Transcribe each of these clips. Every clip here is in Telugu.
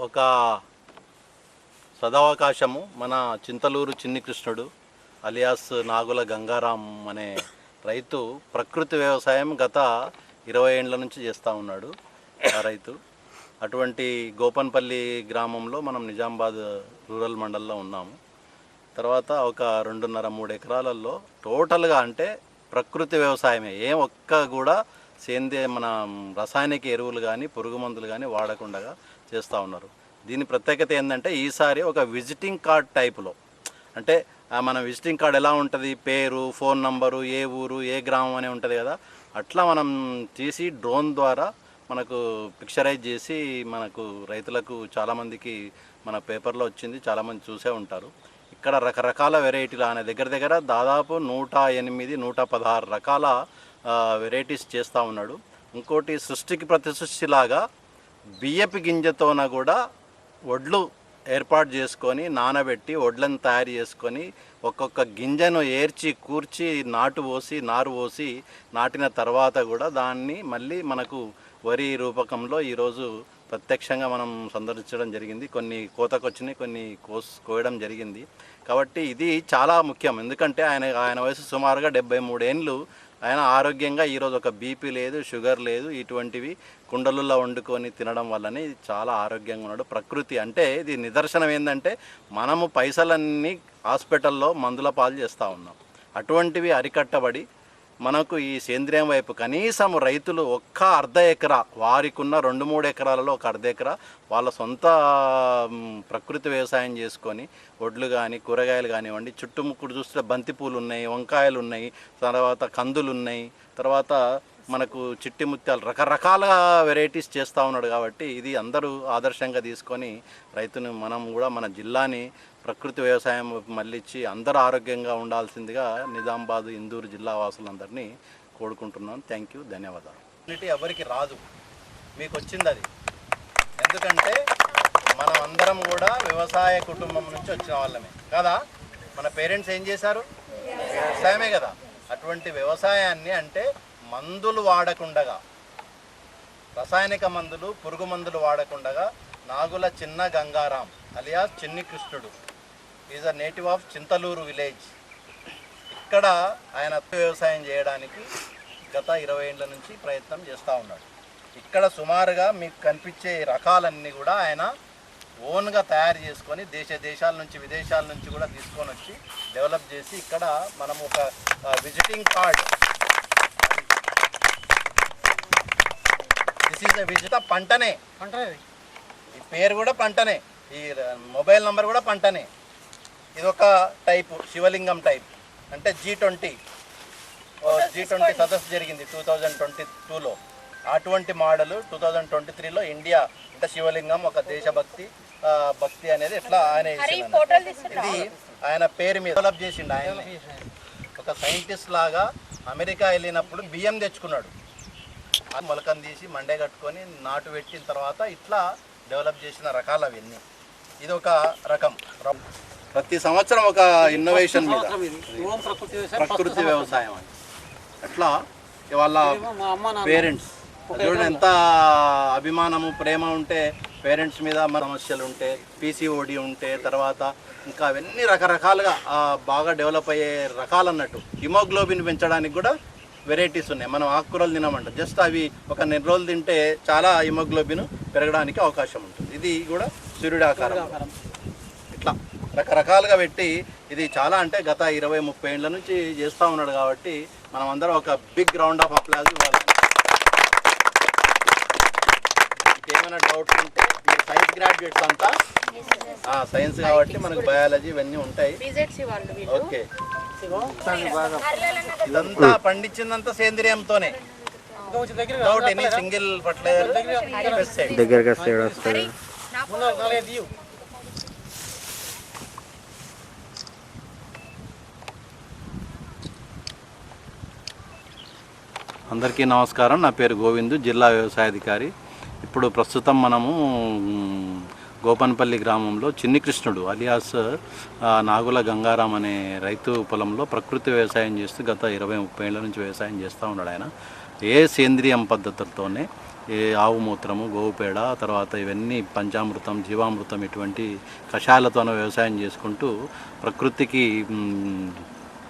ఒక సదావకాశము మన చింతలూరు చిన్ని కృష్ణుడు అలియాస్ నాగుల గంగారాం అనే రైతు ప్రకృతి వ్యవసాయం గత ఇరవై ఏండ్ల నుంచి చేస్తూ ఉన్నాడు ఆ రైతు. అటువంటి గోపన్పల్లి గ్రామంలో మనం నిజామాబాద్ రూరల్ మండల్లో ఉన్నాము. తర్వాత ఒక రెండున్నర మూడు ఎకరాలలో టోటల్గా అంటే ప్రకృతి వ్యవసాయమే. ఏం ఒక్క కూడా సేంద్రియ మన రసాయనిక ఎరువులు కానీ పురుగు మందులు కానీ వాడకుండా చేస్తూ ఉన్నారు. దీని ప్రత్యేకత ఏంటంటే ఈసారి ఒక విజిటింగ్ కార్డ్ టైపులో. అంటే మన విజిటింగ్ కార్డ్ ఎలా ఉంటుంది? పేరు ఫోన్ నంబరు ఏ ఊరు ఏ గ్రామం అని ఉంటుంది కదా. అట్లా మనం తీసి డ్రోన్ ద్వారా మనకు పిక్చరైజ్ చేసి మనకు రైతులకు చాలామందికి మన పేపర్లో వచ్చింది. చాలామంది చూసే ఉంటారు. ఇక్కడ రకరకాల వెరైటీలు ఆయన దగ్గర దగ్గర దాదాపు నూట ఎనిమిది నూట పదహారు రకాల వెరైటీస్ చేస్తూ ఉన్నాడు. ఇంకోటి సృష్టికి ప్రతి సృష్టిలాగా బియ్యపు గింజతోన కూడా వడ్లు ఏర్పాటు చేసుకొని నానబెట్టి వడ్లను తయారు చేసుకొని ఒక్కొక్క గింజను ఏర్చి కూర్చి నాటు పోసి నారు పోసి నాటిన తర్వాత కూడా దాన్ని మళ్ళీ మనకు వరి రూపకంలో ఈరోజు ప్రత్యక్షంగా మనం సందర్శించడం జరిగింది. కొన్ని కోతకు వచ్చినాయి కొన్ని కోస్ కోయడం జరిగింది. కాబట్టి ఇది చాలా ముఖ్యం. ఎందుకంటే ఆయన ఆయన వయసు సుమారుగా డెబ్బై మూడేళ్ళు ఆయన ఆరోగ్యంగా ఈరోజు ఒక బీపీ లేదు షుగర్ లేదు ఇటువంటివి కుండలలో వండుకొని తినడం వల్లనే ఇది చాలా ఆరోగ్యంగా ఉన్నాడు. ప్రకృతి అంటే ఇది నిదర్శనం ఏంటంటే మనము పైసలన్నీ హాస్పిటల్లో మందుల పాలు చేస్తూ ఉన్నాం. అటువంటివి అరికట్టబడి మనకు ఈ సేంద్రియం వైపు కనీసం రైతులు ఒక్క అర్ధ ఎకరా వారికి ఉన్న రెండు మూడు ఎకరాలలో ఒక అర్ధ ఎకరా వాళ్ళ సొంత ప్రకృతి వ్యవసాయం చేసుకొని వడ్లు కానీ కూరగాయలు కానివ్వండి చుట్టుముక్కుడు చూస్తే బంతిపూలు ఉన్నాయి వంకాయలు ఉన్నాయి తర్వాత కందులు ఉన్నాయి తర్వాత మనకు చిట్టి ముత్యాలు రకరకాల వెరైటీస్ చేస్తూ ఉన్నాడు కాబట్టి ఇది అందరూ ఆదర్శంగా తీసుకొని రైతును మనం కూడా మన జిల్లాని ప్రకృతి వ్యవసాయం మళ్ళించి అందరూ ఆరోగ్యంగా ఉండాల్సిందిగా నిజామాబాద్ ఇందూరు జిల్లా వాసులందరినీ కోరుకుంటున్నాను. థ్యాంక్ యూ ధన్యవాదాలు. ఎవరికి రాదు. మీకు వచ్చింది అది. ఎందుకంటే మనం అందరం కూడా వ్యవసాయ కుటుంబం నుంచి వచ్చిన వాళ్ళమే. కదా? మన పేరెంట్స్ ఏం చేశారు? వ్యవసాయమే కదా. అటువంటి వ్యవసాయాన్ని అంటే మందులు వాడకుండగా రసాయనిక మందులు పురుగు మందులు వాడకుండగా నాగుల చిన్న Gangaram alias Chinni Krishnudu. Is a native of Chintaluru village ఇక్కడ ఆయన వ్యవసాయం చేయడానికి గత ఇరవై ఏళ్ళ నుంచి ప్రయత్నం చేస్తూ ఉన్నాడు. ఇక్కడ సుమారుగా మీకు కనిపించే రకాలన్నీ కూడా ఆయన ఓన్గా తయారు చేసుకొని దేశ దేశాల నుంచి విదేశాల నుంచి కూడా తీసుకొని వచ్చి డెవలప్ చేసి ఇక్కడ మనం ఒక విజిటింగ్ కార్డ్ దిస్ పంటనే. ఈ పేరు కూడా పంటనే. ఈ మొబైల్ నంబర్ కూడా పంటనే. ఇది ఒక టైపు శివలింగం టైప్. అంటే జీ ట్వంటీ. జీ ట్వంటీ సదస్సు జరిగింది టూ థౌజండ్ ట్వంటీ టూలో. అటువంటి మోడల్ టూ థౌజండ్ ట్వంటీ త్రీలో ఇండియా అంటే శివలింగం ఒక దేశభక్తి భక్తి అనేది ఎట్లా ఆయన ఇది ఆయన పేరు మీద డెవలప్ చేసిండు ఆయన. ఒక సైంటిస్ట్ లాగా అమెరికా వెళ్ళినప్పుడు బియ్యం తెచ్చుకున్నాడు. మొలకను తీసి మండే కట్టుకొని నాటు పెట్టిన తర్వాత ఇట్లా డెవలప్ చేసిన రకాలు అవన్నీ ఇది ఒక రకం. ప్రతి సంవత్సరం ఒక ఇన్నోవేషన్ మీద. ప్రకృతి వ్యవసాయం అని అట్లా నాన్న పేరెంట్స్. చూడండి ఎంత అభిమానము ప్రేమ ఉంటే పేరెంట్స్ మీద మన సమస్యలు ఉంటే పీసీఓడి ఉంటే తర్వాత ఇంకా అవన్నీ రకరకాలుగా బాగా డెవలప్ అయ్యే రకాలు అన్నట్టు. హిమోగ్లోబిన్ పెంచడానికి కూడా వెరైటీస్ ఉన్నాయి. మనం ఆకుకూరలు తినమంట. జస్ట్ అవి ఒక నెల రోజులు తింటే చాలా హిమోగ్లోబిన్ పెరగడానికి అవకాశం ఉంటుంది. ఇది కూడా సూర్యుడి ఆకారం. ఆకారం. ఇట్లా రకరకాలుగా పెట్టి ఇది చాలా అంటే గత ఇరవై ముప్పై ఏళ్ళ నుంచి చేస్తూ ఉన్నాడు కాబట్టి మనం అందరం ఒక బిగ్ రౌండ్ ఆఫ్ అప్లాజ్ ఇవ్వాలి. ఏమైనా డౌట్ ఉంటే మీరు సైన్స్ గ్రాడ్యుయేట్స్ అంతా? సైన్స్ కాబట్టి మనకు బయాలజీ ఇవన్నీ ఉంటాయి. బీజెడ్సీ వాళ్ళు వీళ్ళు. ఓకే ఇదంతా పండించిందంతా సేంద్రియంతోనే. ఇంకా కొంచెం దగ్గర డౌట్ ఎనీ సింగిల్ ఫర్టిలైజర్ దగ్గరగా సైడ్ వస్తుంది. అందరికీ నమస్కారం. నా పేరు గోవిందు జిల్లా వ్యవసాయాధికారి. ఇప్పుడు ప్రస్తుతం మనము గోపన్పల్లి గ్రామంలో చిన్ని కృష్ణుడు అలియాస్ నాగుల గంగారాం అనే రైతు పొలంలో ప్రకృతి వ్యవసాయం చేస్తూ గత ఇరవై ముప్పై ఏళ్ళ నుంచి వ్యవసాయం చేస్తూ ఉన్నాడు ఆయన. ఏ సేంద్రియం పద్ధతులతోనే ఏ ఆవు మూత్రము గోవు పేడ తర్వాత ఇవన్నీ పంచామృతం జీవామృతం ఇటువంటి కషాయాలతోనే వ్యవసాయం చేసుకుంటూ ప్రకృతికి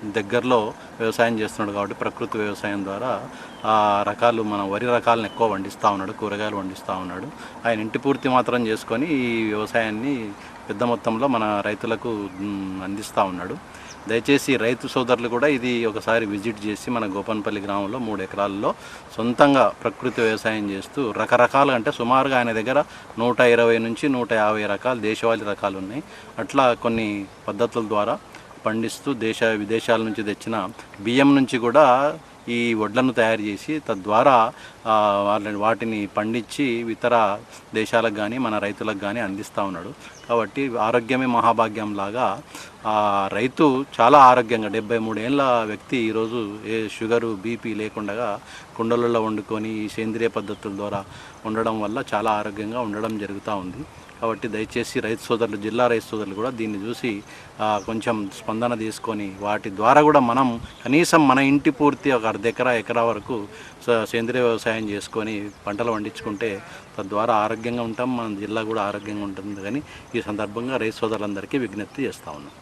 దగ్గరలో వ్యవసాయం చేస్తున్నాడు కాబట్టి ప్రకృతి వ్యవసాయం ద్వారా ఆ రకాలు మన వరి రకాలను ఎక్కువ వండిస్తూ ఉన్నాడు కూరగాయలు వండిస్తూ ఉన్నాడు. ఆయన ఇంటి పూర్తి మాత్రం చేసుకొని ఈ వ్యవసాయాన్ని పెద్ద మొత్తంలో మన రైతులకు అందిస్తూ ఉన్నాడు. దయచేసి రైతు సోదరులు కూడా ఇది ఒకసారి విజిట్ చేసి మన గోపన్పల్లి గ్రామంలో మూడు ఎకరాల్లో సొంతంగా ప్రకృతి వ్యవసాయం చేస్తూ రకరకాలు అంటే సుమారుగా ఆయన దగ్గర నూట ఇరవై నుంచి నూట యాభై రకాలు దేశవాళీ రకాలు ఉన్నాయి. అట్లా కొన్ని పద్ధతుల ద్వారా పండిస్తూ దేశ విదేశాల నుంచి తెచ్చిన బియ్యం నుంచి కూడా ఈ వడ్లను తయారు చేసి తద్వారా వాటిని పండించి ఇతర దేశాలకు కానీ మన రైతులకు కానీ అందిస్తూ ఉన్నాడు. కాబట్టి ఆరోగ్యమే మహాభాగ్యం లాగా ఆ రైతు చాలా ఆరోగ్యంగా డెబ్బై మూడేళ్ళ వ్యక్తి ఈరోజు ఏ షుగరు బీపీ లేకుండా కుండలలో వండుకొని ఈ సేంద్రియ పద్ధతుల ద్వారా ఉండడం వల్ల చాలా ఆరోగ్యంగా ఉండడం జరుగుతూ ఉంది. కాబట్టి దయచేసి రైతు సోదరులు జిల్లా రైతు సోదరులు కూడా దీన్ని చూసి కొంచెం స్పందన తీసుకొని వాటి ద్వారా కూడా మనం కనీసం మన ఇంటి పూర్తి ఒక అర్ధ ఎకరా ఎకరా వరకు సేంద్రియ వ్యవసాయం వ్యవసాయం చేసుకొని పంటలు పండించుకుంటే తద్వారా ఆరోగ్యంగా ఉంటాం మన జిల్లా కూడా ఆరోగ్యంగా ఉంటుంది. కానీ ఈ సందర్భంగా రైతు సోదరులందరికీ విజ్ఞప్తి చేస్తా ఉన్నాం.